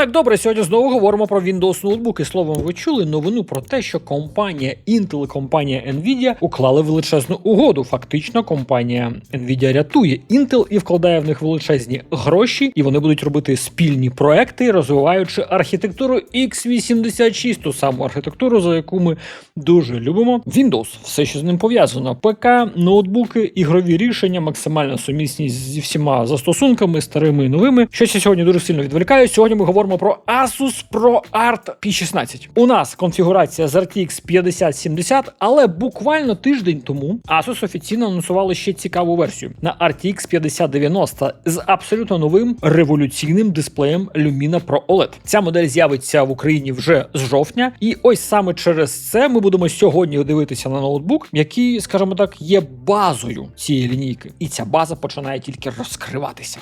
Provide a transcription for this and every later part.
Так, добре, сьогодні знову говоримо про Windows ноутбуки. Словом, ви чули новину про те, що компанія Intel компанія Nvidia уклали величезну угоду. Фактично, компанія Nvidia рятує Intel і вкладає в них величезні гроші, і вони будуть робити спільні проекти, розвиваючи архітектуру x86, ту саму архітектуру, за яку ми дуже любимо. Windows, все, що з ним пов'язано. ПК, ноутбуки, ігрові рішення, максимальна сумісність зі всіма застосунками, старими і новими. Щось я сьогодні дуже сильно відволікаю. Сьогодні ми говоримо про Asus ProArt P16. У нас конфігурація з RTX 5070, але буквально тиждень тому Asus офіційно анонсували ще цікаву версію на RTX 5090 з абсолютно новим революційним дисплеєм Lumina Pro OLED. Ця модель з'явиться в Україні вже з жовтня, і ось саме через це ми будемо сьогодні дивитися на ноутбук, який, скажімо так, є базою цієї лінійки, і ця база починає тільки розкриватися.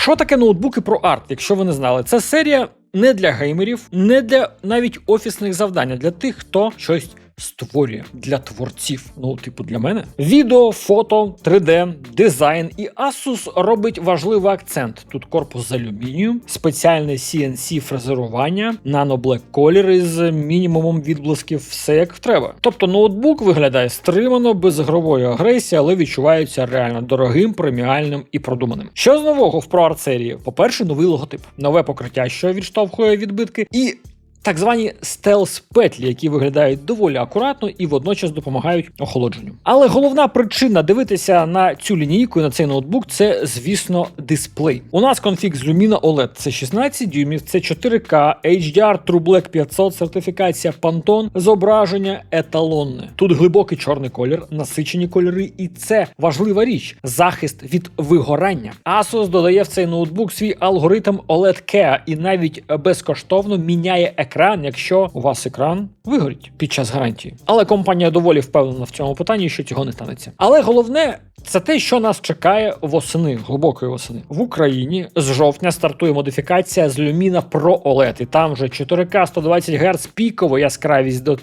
Що таке ноутбуки про арт, якщо ви не знали? Це серія не для геймерів, не для навіть офісних завдань, а для тих, хто щось створює для творців. Ну, типу, для мене. Відео, фото, 3D, дизайн. І Asus робить важливий акцент. Тут корпус з алюмінію, спеціальне CNC фрезерування, нано-блек колір із мінімумом відблисків, все як треба. Тобто ноутбук виглядає стримано, без ігрової агресії, але відчувається реально дорогим, преміальним і продуманим. Що з нового в ProArt серії? По-перше, новий логотип, нове покриття, що відштовхує відбитки, і так звані стелс-петлі, які виглядають доволі акуратно і водночас допомагають охолодженню. Але головна причина дивитися на цю лінійку і на цей ноутбук це, звісно, дисплей. У нас конфіг з Lumina OLED це 16 дюймів, це 4К, HDR True Black 500, сертифікація Pantone, зображення еталонне. Тут глибокий чорний колір, насичені кольори, і це важлива річ захист від вигорання. Asus додає в цей ноутбук свій алгоритм OLED Care і навіть безкоштовно міняє екран, якщо у вас екран вигорить під час гарантії. Але компанія доволі впевнена в цьому питанні, що цього не станеться. Але головне. Це те, що нас чекає восени, глибокої восени. В Україні з жовтня стартує модифікація з Lumina Pro OLED, і там вже 4К 120 Гц пікова яскравість до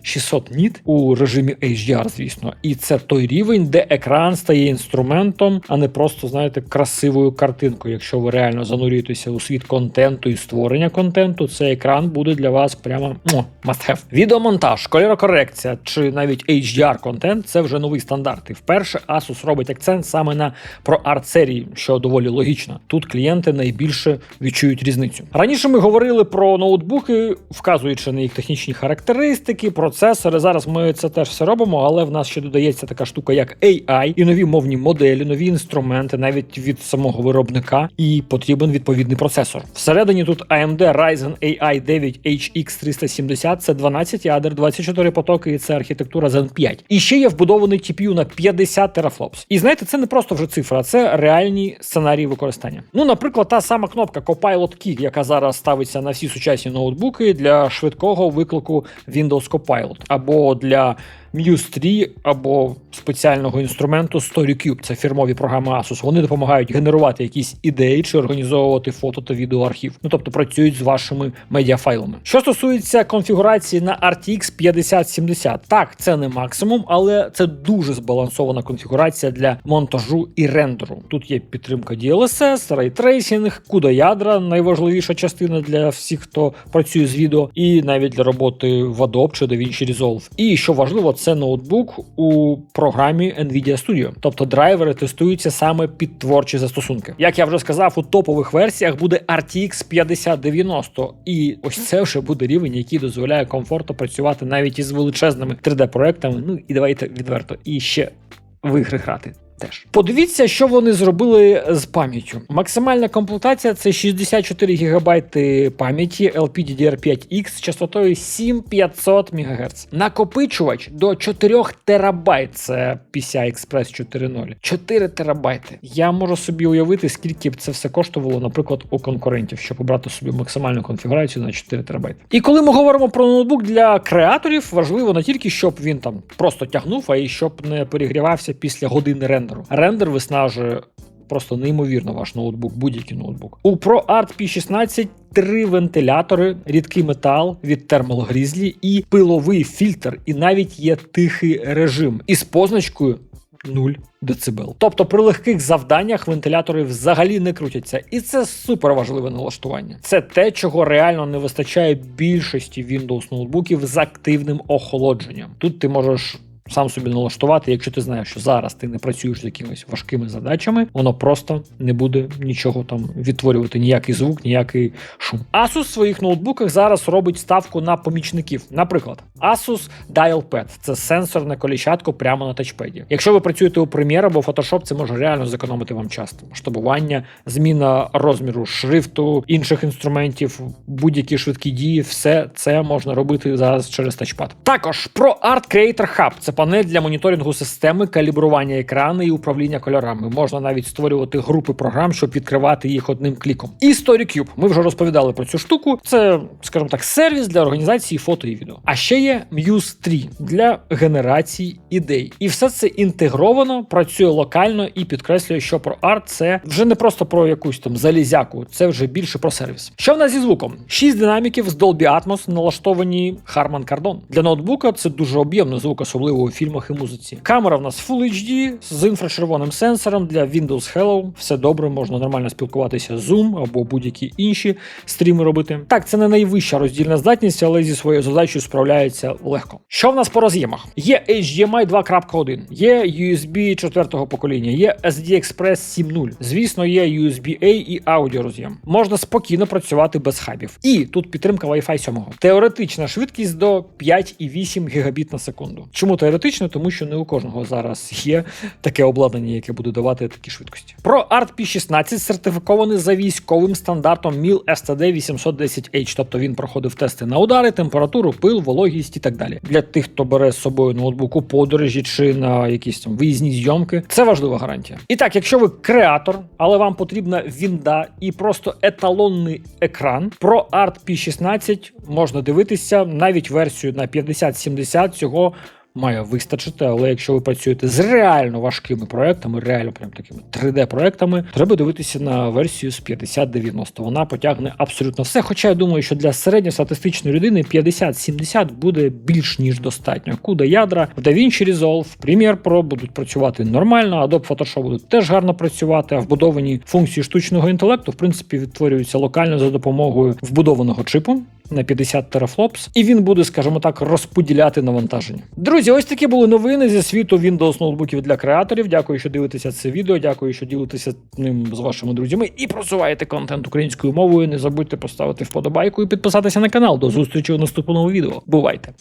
1600 ніт у режимі HDR, звісно. І це той рівень, де екран стає інструментом, а не просто, знаєте, красивою картинкою. Якщо ви реально занурюєтеся у світ контенту і створення контенту, цей екран буде для вас прямо муа, must have. Відеомонтаж, кольорокорекція чи навіть HDR контент це вже новий стандарт. І вперше Asus робить акцент саме на ProArt серії, що доволі логічно. Тут клієнти найбільше відчують різницю. Раніше ми говорили про ноутбуки, вказуючи на їх технічні характеристики, процесори. Зараз ми це теж все робимо, але в нас ще додається така штука, як AI, і нові мовні моделі, нові інструменти, навіть від самого виробника, і потрібен відповідний процесор. Всередині тут AMD Ryzen AI 9 HX 370, це 12 ядер, 24 потоки, і це архітектура Zen 5. І ще є вбудований TPU на 50 терафлопс. І знаєте, це не просто вже цифра, це реальні сценарії використання. Ну, наприклад, та сама кнопка Copilot Key, яка зараз ставиться на всі сучасні ноутбуки для швидкого виклику Windows Copilot, або для Muse 3 або спеціального інструменту StoryCube. Це фірмові програми Asus. Вони допомагають генерувати якісь ідеї чи організовувати фото та відеоархів. Ну тобто працюють з вашими медіафайлами. Що стосується конфігурації на RTX 5070, так це не максимум, але це дуже збалансована конфігурація для монтажу і рендеру. Тут є підтримка DLSS, рейтрейсінг, CUDA ядра найважливіша частина для всіх, хто працює з відео, і навіть для роботи в Adobe чи DaVinci Resolve. І що важливо, це ноутбук у програмі Nvidia Studio. Тобто драйвери тестуються саме під творчі застосунки. Як я вже сказав, у топових версіях буде RTX 5090, і ось це вже буде рівень, який дозволяє комфортно працювати навіть із величезними 3D-проектами. Ну і давайте відверто, і ще в ігри грати. Теж подивіться, що вони зробили з пам'яттю. Максимальна комплектація це 64 ГБ пам'яті LPDDR5X з частотою 7500 МГц. Накопичувач до 4 терабайт. Це PCI Express 4.0. 4 терабайти. Я можу собі уявити, скільки б це все коштувало, наприклад, у конкурентів, щоб обрати собі максимальну конфігурацію на 4 терабайти. І коли ми говоримо про ноутбук для креаторів, важливо не тільки щоб він там просто тягнув, а й щоб не перегрівався після години рендеру. Рендер виснажує просто неймовірно ваш ноутбук, будь-який ноутбук. У ProArt P16 три вентилятори, рідкий метал від Thermal Grizzly і пиловий фільтр, і навіть є тихий режим із позначкою 0 дБ. Тобто при легких завданнях вентилятори взагалі не крутяться, і це супер важливе налаштування. Це те, чого реально не вистачає більшості Windows ноутбуків з активним охолодженням. Тут ти можеш. Сам собі налаштувати, якщо ти знаєш, що зараз ти не працюєш з якимись важкими задачами, воно просто не буде нічого там відтворювати, ніякий звук, ніякий шум. Asus в своїх ноутбуках зараз робить ставку на помічників. Наприклад, Asus DialPad – це сенсорне коліщатко прямо на тачпеді. Якщо ви працюєте у Premiere або Photoshop, це може реально зекономити вам час. Масштабування, зміна розміру шрифту, інших інструментів, будь-які швидкі дії, все це можна робити зараз через тачпад. Також про Art Creator Hub – це панель для моніторингу системи, калібрування екрану і управління кольорами. Можна навіть створювати групи програм, щоб відкривати їх одним кліком. І StoryCube. Ми вже розповідали про цю штуку. Це, скажімо так, сервіс для організації фото і відео. А ще є Muse 3 для генерації ідей. І все це інтегровано, працює локально і підкреслює, що про арт це вже не просто про якусь там залізяку, це вже більше про сервіс. Що в нас зі звуком? Шість динаміків з Dolby Atmos налаштовані Harman Kardon. Для ноутбука це дуже об'ємний звук, особливо у фільмах і музиці. Камера в нас Full HD з інфрачервоним сенсором для Windows Hello. Все добре, можна нормально спілкуватися з Zoom або будь-які інші стріми робити. Так, це не найвища роздільна здатність, але зі своєю задачею справляється легко. Що в нас по роз'ємах? Є HDMI 2.1, є USB 4 покоління, є SD Express 7.0. Звісно, є USB-A і аудіороз'єм. Можна спокійно працювати без хабів. І тут підтримка Wi-Fi 7. Теоретична швидкість до 5,8 гігабіт на секунду. Чому теоретично? Тому що не у кожного зараз є таке обладнання, яке буде давати такі швидкості. Про ART P16 сертифікований за військовим стандартом MIL STD 810H, тобто він проходив тести на удари, температуру, пил, вологість і так далі. Для тих, хто бере з собою ноутбук у подорожі чи на якісь там виїзні зйомки, це важлива гарантія. І так, якщо ви креатор, але вам потрібна вінда і просто еталонний екран, про ART P16 можна дивитися навіть версію на 5070 цього. Має вистачити, але якщо ви працюєте з реально важкими проектами, реально прям такими 3D-проектами, треба дивитися на версію з 5090. Вона потягне абсолютно все. Хоча я думаю, що для середньостатистичної людини 50-70 буде більш ніж достатньо. Куда ядра в DaVinci Resolve, Premiere Pro будуть працювати нормально, Adobe Photoshop будуть теж гарно працювати, а вбудовані функції штучного інтелекту в принципі відтворюються локально за допомогою вбудованого чипу на 50 терафлопс, і він буде, скажімо так, розподіляти навантаження. Друзі, ось такі були новини зі світу Windows ноутбуків для креаторів. Дякую, що дивитеся це відео. Дякую, що ділитеся ним з вашими друзями і просуваєте контент українською мовою. Не забудьте поставити вподобайку і підписатися на канал. До зустрічі у наступному відео. Бувайте!